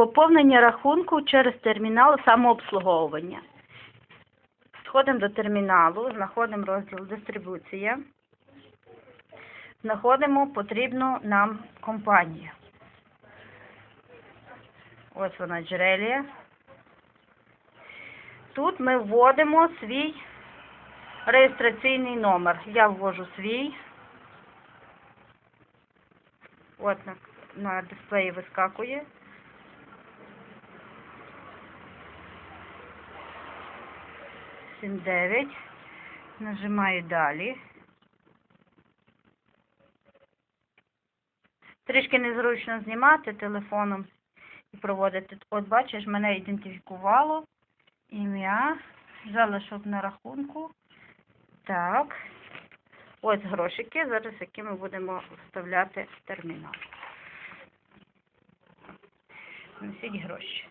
Поповнення рахунку через термінал самообслуговування. Сходимо до терміналу, знаходимо розділ дистрибуція. Знаходимо потрібну нам компанію. Ось вона джерелія. Тут ми вводимо свій реєстраційний номер. Я ввожу свій. От на, на дисплеї вискакує. Сім дев'ять. Нажимаю далі. Трішки незручно знімати телефоном і проводити. От бачиш, мене ідентифікувало. Ім'я, залишок на рахунку. Так. Ось грошики, зараз які ми будемо вставляти в термінал. Несіть гроші.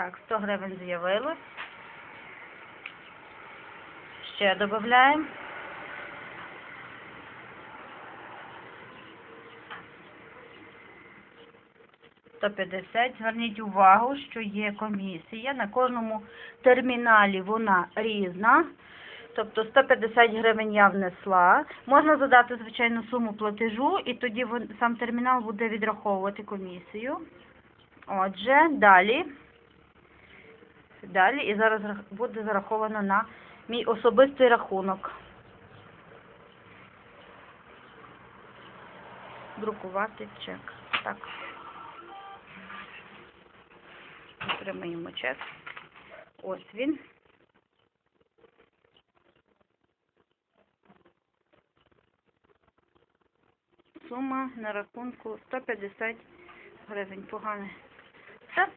Так, 100 гривень з'явилось. Ще додаємо. Сто п'ятдесят. Зверніть увагу, що є комісія. На кожному терміналі вона різна. Тобто 150 гривень я внесла. Можна задати звичайну суму платежу, і тоді сам термінал буде відраховувати комісію. Отже, далі. Далі і зараз буде зараховано на мій особистий рахунок. Друкувати чек. Так. Отримаємо чек. Ось він. Сума на рахунку 150 гривень. Погане. Все.